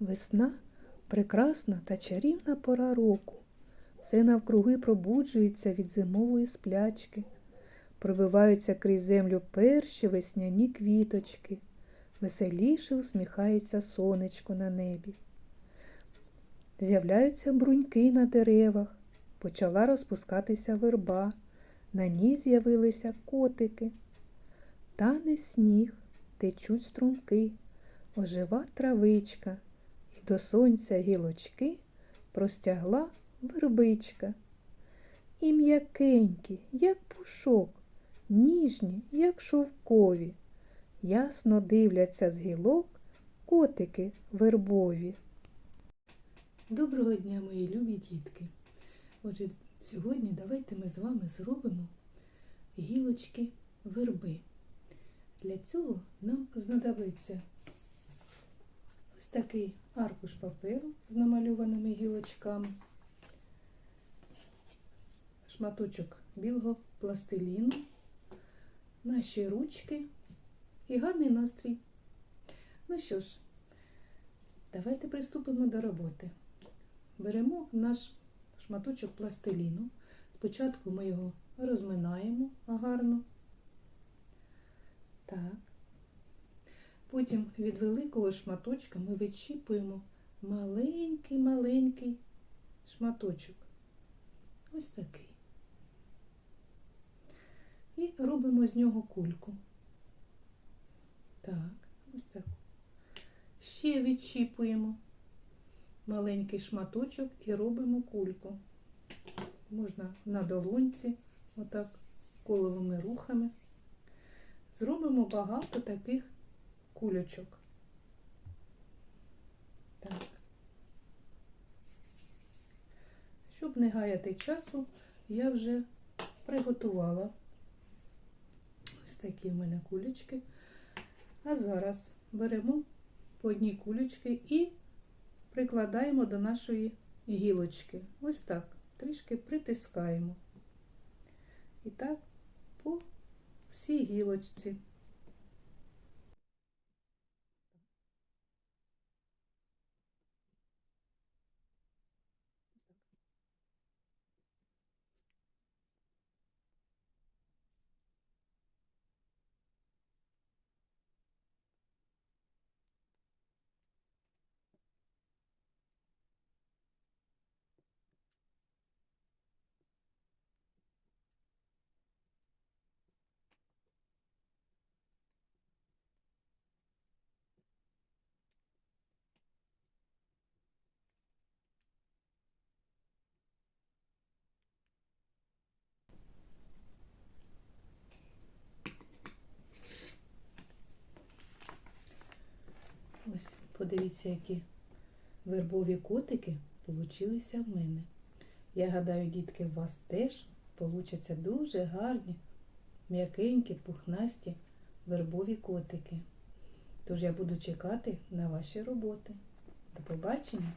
Весна прекрасна та чарівна пора року. Все навкруги пробуджується від зимової сплячки. Пробиваються крізь землю перші весняні квіточки. Веселіше усміхається сонечко на небі. З'являються бруньки на деревах, почала розпускатися верба, на ній з'явилися котики. Тане сніг, течуть струмки, ожива травичка, до сонця гілочки простягла вербичка. І м'якенькі, як пушок, ніжні, як шовкові, ясно дивляться з гілок котики вербові. Доброго дня, мої любі дітки! Отже, сьогодні давайте ми з вами зробимо гілочки верби. Для цього нам знадобиться такий аркуш паперу з намальованими гілочками, шматочок білого пластиліну, наші ручки і гарний настрій. Ну що ж, давайте приступимо до роботи. Беремо наш шматочок пластиліну. Спочатку ми його розминаємо гарно. Так. Потім від великого шматочка ми відщіпуємо маленький-маленький шматочок. Ось такий. І робимо з нього кульку. Так, ось так. Ще відщіпуємо маленький шматочок і робимо кульку. Можна на долонці, отак коловими рухами. Зробимо багато таких кульочок. Так. Щоб не гаяти часу, я вже приготувала ось такі в мене кулечки. А зараз беремо по одній кулечки і прикладаємо до нашої гілочки. Ось так, трішки притискаємо. І так по всій гілочці. Ось, подивіться, які вербові котики получилися в мене. Я гадаю, дітки, у вас теж получаться дуже гарні, м'якенькі, пухнасті вербові котики. Тож я буду чекати на ваші роботи. До побачення!